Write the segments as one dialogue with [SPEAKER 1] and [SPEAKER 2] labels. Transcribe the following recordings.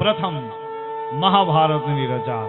[SPEAKER 1] પ્રથમ મહાભારતની રચા.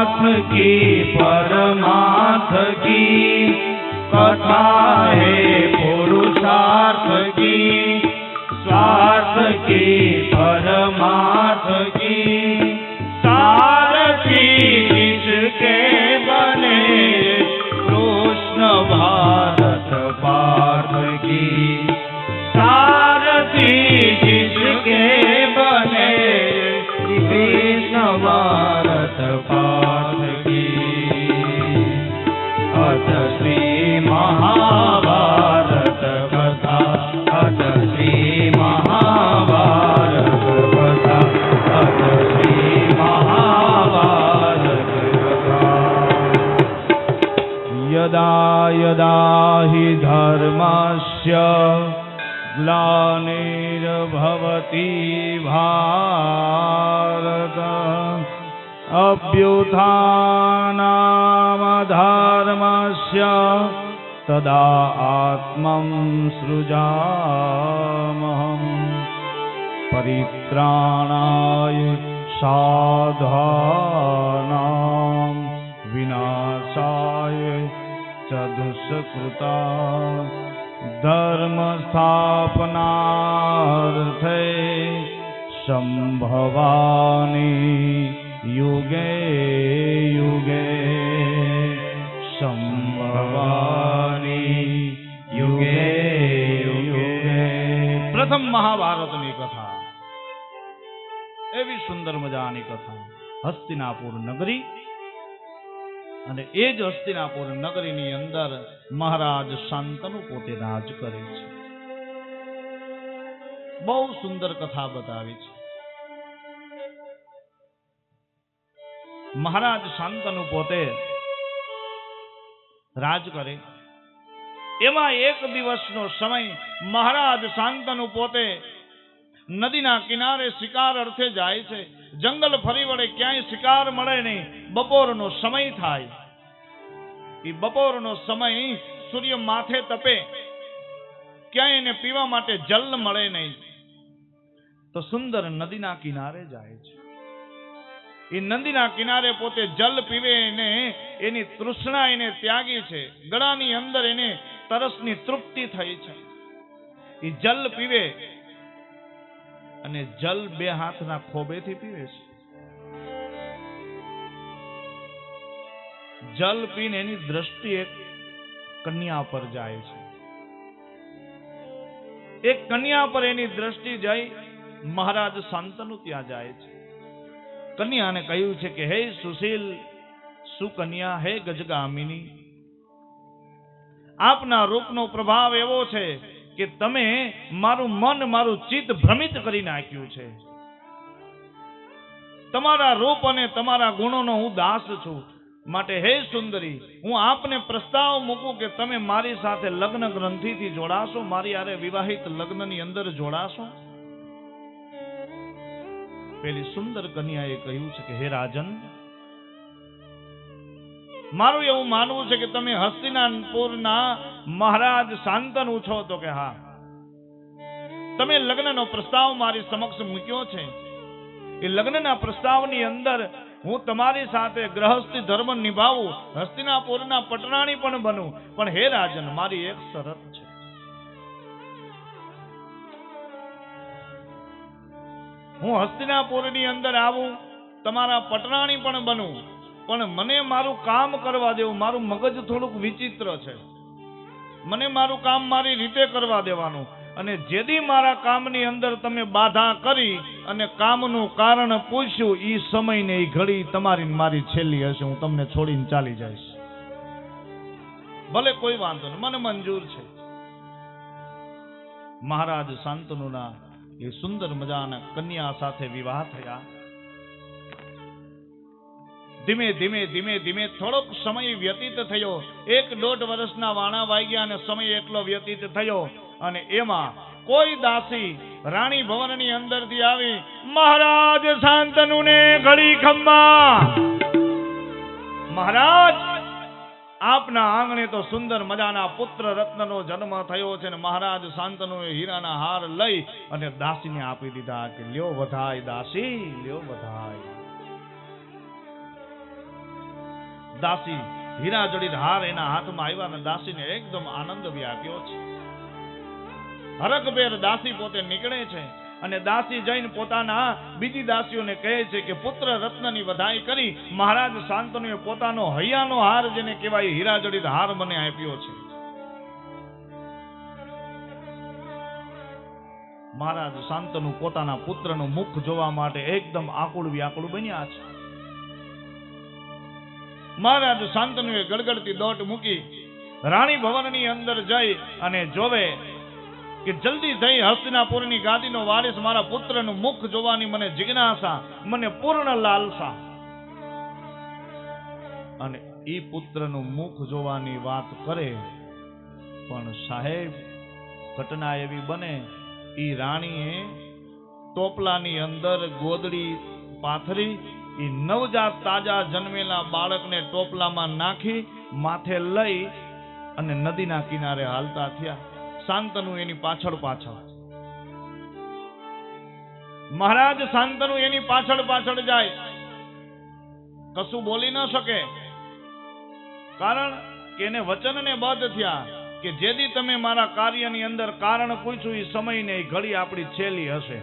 [SPEAKER 2] સ્વાર્થ કી પરમાર્થ કી કથા હે પુરુષાર્થ કી સ્વાર્થ કી
[SPEAKER 1] यदा हि धर्मस्य ग्लानिर्भवति भारत। अभ्युत्थानामधर्मस्य तदा आत्मं सृजामहम्। परित्राणाय साधानां दुष्कृता धर्मस्थापनार्थे सम्भवानि युगे युगे સંભવાની યુગે યુગે પ્રથમ મહાભારતની કથા એવી સુંદર મજાની કથા હસ્તિનાપુર નગરી અને એ જ હસ્તિનાપુર નગરીની અંદર મહારાજ શાંતનુ પોતે રાજ કરે છે. બહુ સુંદર કથા બતાવી છે. મહારાજ શાંતનુ પોતે રાજ કરે. એમાં એક દિવસનો સમય મહારાજ શાંતનુ પોતે નદીના કિનારે શિકાર અર્થે જાય છે. જંગલ ફરી વળે ક્યાંય શિકાર મળે નહીં. બપોરનો સમય થાય. એ બપોરનો સમય સૂર્ય માથે તપે. ક્યાંય એને પીવા માટે જલ મળે નહીં. તો સુંદર નદીના કિનારે જાય છે. એ નદીના કિનારે પોતે જલ પીવે એને એની તૃષ્ણા એને ત્યાગી છે. ગળાની અંદર એને તરસની તૃપ્તિ થઈ છે. એ જલ પીવે અને જલ બે હાથના ખોબેથી પીવે છે. જલ પીને એની દ્રષ્ટિ એક કન્યા પર જાય છે. એક કન્યા પર એની દ્રષ્ટિ જઈ મહારાજ શાંતનુ ત્યાં જાય છે. કન્યાને કહ્યું છે કે, હે સુશીલ સુકન્યા હે ગજગામિની, આપના રૂપનો પ્રભાવ એવો છે કે તમે મારું મન, મારું ચિત્ત ભ્રમિત કરી નાખ્યું છે. તમારા રૂપ અને તમારા ગુણોનો હું દાસ છું. માટે હે સુંદરી, હું આપને પ્રસ્તાવ મૂકું કે તમે મારી સાથે લગ્ન ગ્રંથિથી જોડાશો, મારી આરે વિવાહિત લગ્નની અંદર જોડાશો. પેલી સુંદર કન્યાએ કહ્યું છે કે, હે રાજન, મારું એવું માનવું છે કે તમે હસ્તિનાપુરના મહારાજ શાંતનુ છો તો કે હા. તમે લગ્નનો પ્રસ્તાવ મારી સમક્ષ મૂક્યો છે. એ લગ્નના પ્રસ્તાવની અંદર હું તમારી સાથે ગ્રહસ્થી ધર્મ નિભાવું, હસ્તિનાપુરના પટરાણી પણ બનું. પણ હે રાજન, મારી એક શરત છે. હું હસ્તિનાપુરની અંદર આવું, તમારા પટરાણી પણ બનું. પણ મને મારું કામ કરવા દેવું, મારું મગજ થોડુંક વિચિત્ર છે. મને મારું કામ મારી રીતે કરવા દેવાનું. અને જેદી મારા કામની અંદર તમે બાધા કરી અને કામનું કારણ પૂછ્યું, ઈ સમયને એ ઘડી તમારી મારી છેલ્લી હશે, હું તમને છોડીને ચાલી જઈશ. ભલે કોઈ વાંધો નહીં, મને મંજૂર છે. મહારાજ શાંતનુના એ સુંદર મજાના કન્યા સાથે વિવાહ થયા. ધીમે ધીમે ધીમે ધીમે થોડોક સમય વ્યતીત થયો. એક દોઢ વર્ષના વાણા વાગ્યા અને સમય એટલો વ્યતીત થયો. અને એમાં કોઈ દાસી રાણી ભવનની અંદરથી આવી, મહારાજ શાંતનુને ઘડી ખમ્મા. મહારાજ, આપના આંગણે તો સુંદર મજાના પુત્ર રત્નનો જન્મ થયો છે ને મહારાજ શાંતનુએ હીરાના હાર લઈ અને દાસીને આપી દીધા કે, લ્યો વધાય દાસી, લ્યો વધાય દાસી હીરા જડિત હાર એના હાથમાં આવ્યા અને દાસીને એકદમ આનંદ વ્યાપ્યો છે. હરકભેર દાસી પોતે નીકળે છે અને દાસી જઈને પોતાના બીજી દાસીઓને કહે છે કે પુત્ર રત્નની વધાઈ કરી મહારાજ શાંતનુએ પોતાનો હૈયાનો હાર જેને કહેવાય હીરા જડિત હાર મને આપ્યો છે. મહારાજ શાંતનુ પોતાના પુત્રનું મુખ જોવા માટે એકદમ આકુળ વ્યાકુળ બન્યા છે. મહારાજ શાંતનુએ ગડગડતી દોટ મૂકી રાણી ભવનની અંદર જઈ અને જોવે કે જલ્દી થઈ હસ્તિનાપુરની ગાદીનો વારિસ મારા પુત્રનું મુખ જોવાની મને જિજ્ઞાસા, મને પૂર્ણ લાલસા. અને ઈ પુત્રનું મુખ જોવાની વાત કરે, પણ સાહેબ, ઘટના એવી બને, ઈ રાણીએ ટોપલાની અંદર ગોદડી પાથરી ઈ નવજાત તાજા જન્મેલા બાળકને ટોપલામાં નાખી, માથે લઈ અને નદીના કિનારે હાલતા થયા. શાંતનુ એની પાછળ પાછળ. મહારાજ, શાંતનુ એની પાછળ પાછળ જાય. કશું બોલી ન શકે. કારણ કે એને વચનને બદ્ધ થયા કે જેદી તમે મારા કાર્યની અંદર કારણ પૂછ્યું એ સમયને એ ઘડી આપણી છેલી હશે.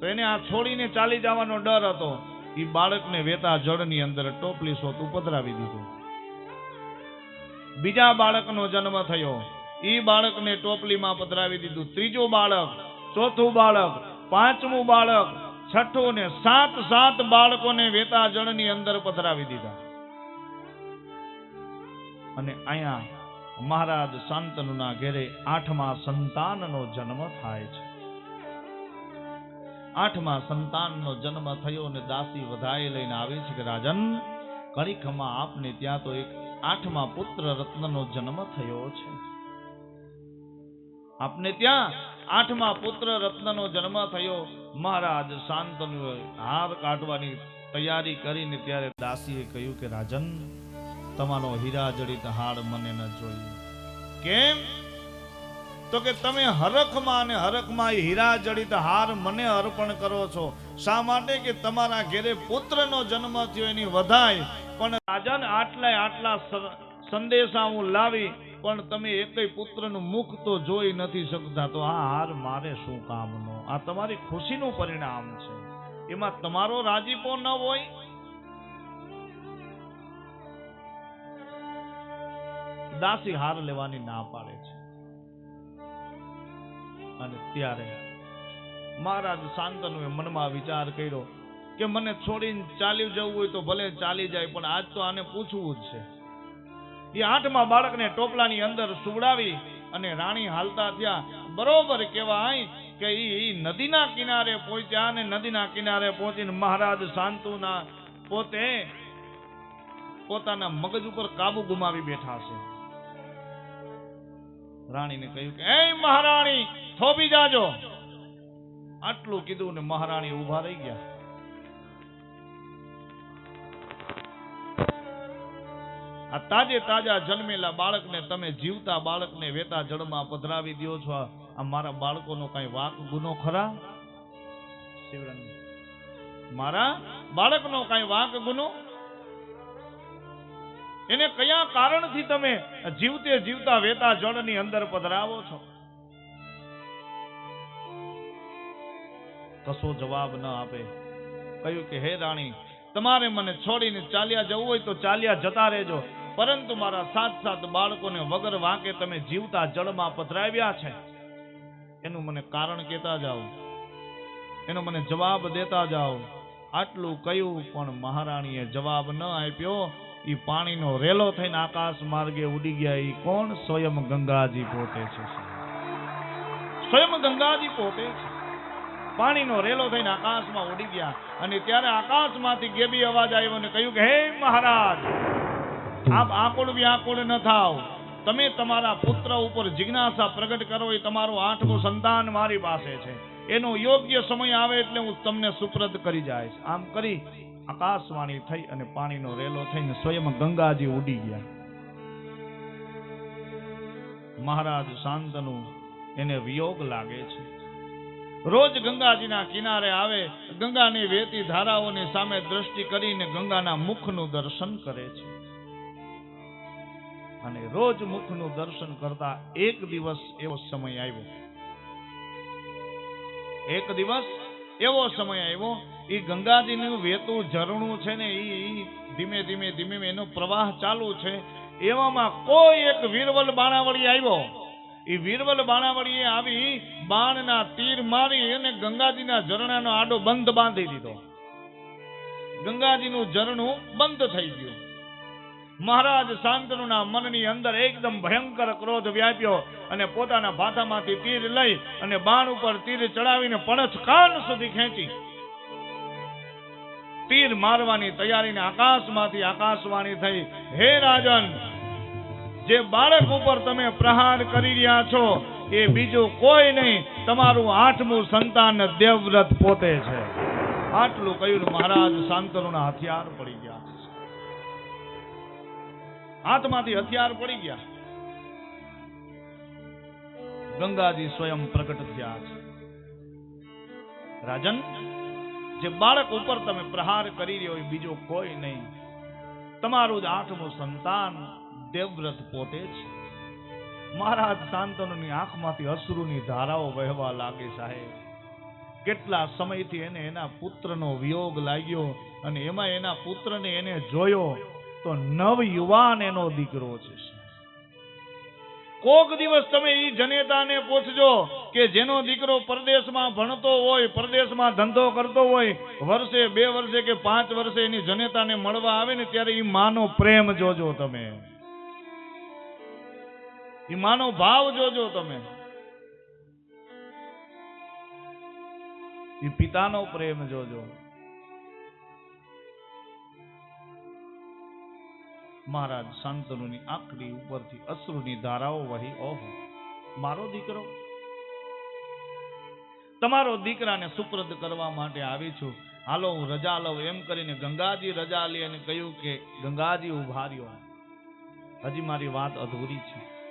[SPEAKER 1] તો એને આ છોડીને ચાલી જવાનો ડર હતો. એ બાળકને વેતા જળની અંદર ટોપલી સોત પધરાવી દીધું. બીજા બાળકનો જન્મ થયો. એ બાળકને ટોપલીમાં પધરાવી દીધું. ત્રીજું બાળક, ચોથું બાળક, પાંચમું બાળક, છઠ્ઠું ને સાત સાત બાળકોને વેતા જળની અંદર પધરાવી દીધા. અને અહીંયા મહારાજ શાંતનુના ઘેરે આઠમા સંતાનનો જન્મ થાય છે. આઠમા સંતાનનો જન્મ થયો અને દાસી વધારે લઈને આવે છે કે રાજન કણિકમાં આપને ત્યાં તો એક આઠમા પુત્ર રત્નનો જન્મ થયો છે. આપને ત્યાં આઠમા પુત્ર રત્નનો જન્મ થયો. મહારાજ શાંતનુ હાર કાઢવાની તૈયારી કરીને ત્યારે દાસીએ કહ્યું કે રાજન, તમારો હીરા જડિત હાર મને ન જોઈએ. કેમ? તો કે તમે હરખમાં અને હરખમાં હીરા જડિત હાર મને અર્પણ કરો છો. શા માટે? કે તમારા ઘેરે પુત્રનો જન્મ થયો, એની વધાય. પણ રાજન આટલા આટલા સંદેશા હું લાવી, પણ તમે એકય પુત્રનું મુખ તો જોઈ નથી શકતા. તો આ હાર મારે શું કામનો? આ તમારી ખુશીનું પરિણામ છે. એમાં તમારો રાજીપો ન હોય? દાસી હાર લેવાની ના પાડે છે. ત્યારે મહારાજ શાંતનુએ મનમાં વિચાર કર્યો કે મને છોડીને ચાલી જવું હોય તો ભલે ચાલી જાય, પણ આજ તો આને પૂછવું જ છે. એ આઠમા બાળકને ટોપલાની અંદર સુવડાવી અને રાણી હાલતા થયા. બરોબર કહેવાય કે એ નદીના કિનારે પહોંચ્યા અને નદીના કિનારે પહોંચીને મહારાજ શાંતુના પોતે પોતાના મગજ ઉપર કાબુ ગુમાવી બેઠા છે. રાણીને કહ્યું કે એ મહારાણી થોભી જાજો. આટલું કીધું ને મહારાણી ઊભા રહી ગયા. આ તાજે તાજા જન્મેલા બાળકને તમે જીવતા બાળકને વેતા જળમાં પધરાવી દ્યો છો. આ મારા બાળકોનો કઈ વાક ગુનો ખરા? મારા બાળકનો કઈ વાક ગુનો? એને કયા કારણથી તમે જીવતે જીવતા વેતા જળની અંદર પધરાવો છો? કશો જવાબ ન આપે. કહ્યું કે, હે રાણી, તમારે મને છોડીને ચાલ્યા જવું હોય તો ચાલ્યા જતા રહેજો. પરંતુ મારા સાત સાત બાળકોને વગર વાંકે તમે જીવતા જળમાં પધરાવ્યા છે. એનું મને કારણ કહેતા જાઓ. એનો મને જવાબ દેતા જાઓ. આટલું કહ્યું, પણ મહારાણીએ જવાબ ન આપ્યો. એ પાણીનો રેલો થઈને આકાશ માર્ગે ઉડી ગયા. એ કોણ? સ્વયં ગંગાજી પોતે છે સ્વયં ગંગાજી પોતે છે. પાણીનો રેલો થઈને આકાશમાં ઉડી ગયા. અને ત્યારે આકાશમાંથી ગેબી અવાજ આવ્યો અને કહ્યું કે, હે મહારાજ, આપ આકુળ વ્યાકુળ ન થાવ. તમે તમારા પુત્ર ઉપર જિજ્ઞાસા પ્રગટ કરો, એ તમારું આઠમું સંતાન મારી પાસે છે. એનો યોગ્ય સમય આવે એટલે હું તમને સુપ્રદ કરી જાય આમ કરી આકાશવાણી થઈ અને પાણીનો રેલો થઈને સ્વયં ગંગાજી ઉડી ગયા. મહારાજ શાંતનું એને વિયોગ લાગે છે. રોજ ગંગાજીના કિનારે આવે, ગંગાની વેતી ધારાઓની સામે દ્રષ્ટિ કરીને ગંગાના મુખનું દર્શન કરે છે. અને રોજ મુખનું દર્શન કરતા એક દિવસ એવો સમય આવ્યો. એક દિવસ એવો સમય આવ્યો એ ગંગાજીનું વેતું ઝરણું છે ને એ ધીમે ધીમે ધીમે એનો પ્રવાહ ચાલુ છે. એવામાં કોઈ એક વીરવલ બાણાવળી આવ્યો. એ વીરવલ બાણાવળીએ આવી બાણના તીર મારી અને ગંગાજીના ઝરણાનો આડો બંધ બાંધી દીધો. ગંગાજીનું ઝરણું બંધ થઈ ગયું. મહારાજ શાંતનુના મનની અંદર એકદમ ભયંકર ક્રોધ વ્યાપ્યો અને પોતાના ભાથામાંથી તીર લઈ અને બાણ ઉપર તીર ચડાવીને પણછ કાન સુધી ખેંચી. તીર મારવાની તૈયારીને આકાશમાંથી આકાશવાણી થઈ, હે રાજન જે બાળક ઉપર તમે પ્રહાર કરી રહ્યા છો, એ બીજું કોઈ નહીં. તમારું આઠમું સંતાન દેવવ્રત પોતે છે. આટલું કહ્યું મહારાજ શાંતનુના હથિયાર પડી ગયા. હાથમાંથી હથિયાર પડી ગયા. ગંગાજી સ્વયં પ્રગટ થયા છે. રાજન, જે બાળક ઉપર તમે પ્રહાર કરી રહ્યો એ બીજો કોઈ નહીં. તમારું જ આઠમું સંતાન દેવવ્રત પોતે છે. મહારાજ શાંતનુની આંખમાંથી અશ્રુની ધારાઓ વહેવા લાગે સાહેબ. કેટલા સમયથી એને એના પુત્રનો વિયોગ લાગ્યો અને એમાં એના પુત્રને એને જોયો તો નવ યુવાન એનો દીકરો છે કોક દિવસ તમે એ જનેતાને પૂછજો કે જેનો દીકરો પરદેશમાં ભણતો હોય, પરદેશમાં ધંધો કરતો હોય, વર્ષે બે વર્ષે કે પાંચ વર્ષે એની જનેતાને મળવા આવે ને ત્યારે એ માનો પ્રેમ જોજો તમે. એ માનો ભાવ જોજો તમે. એ પિતાનો પ્રેમ જોજો. મહારાજ શાંતનુની આંખની ઉપરથી અશ્રુની ધારાઓ વહી, ઓહો, મારો દીકરો? તમારો દીકરાને સુપ્રદ કરવા માટે આવી છું. હાલો, હું રજા લઉં. એમ કરીને ગંગાજી રજા લઈ અને કહ્યું કે, ગંગાજી ઊભા રહ્યો. હજી મારી વાત અધૂરી છે.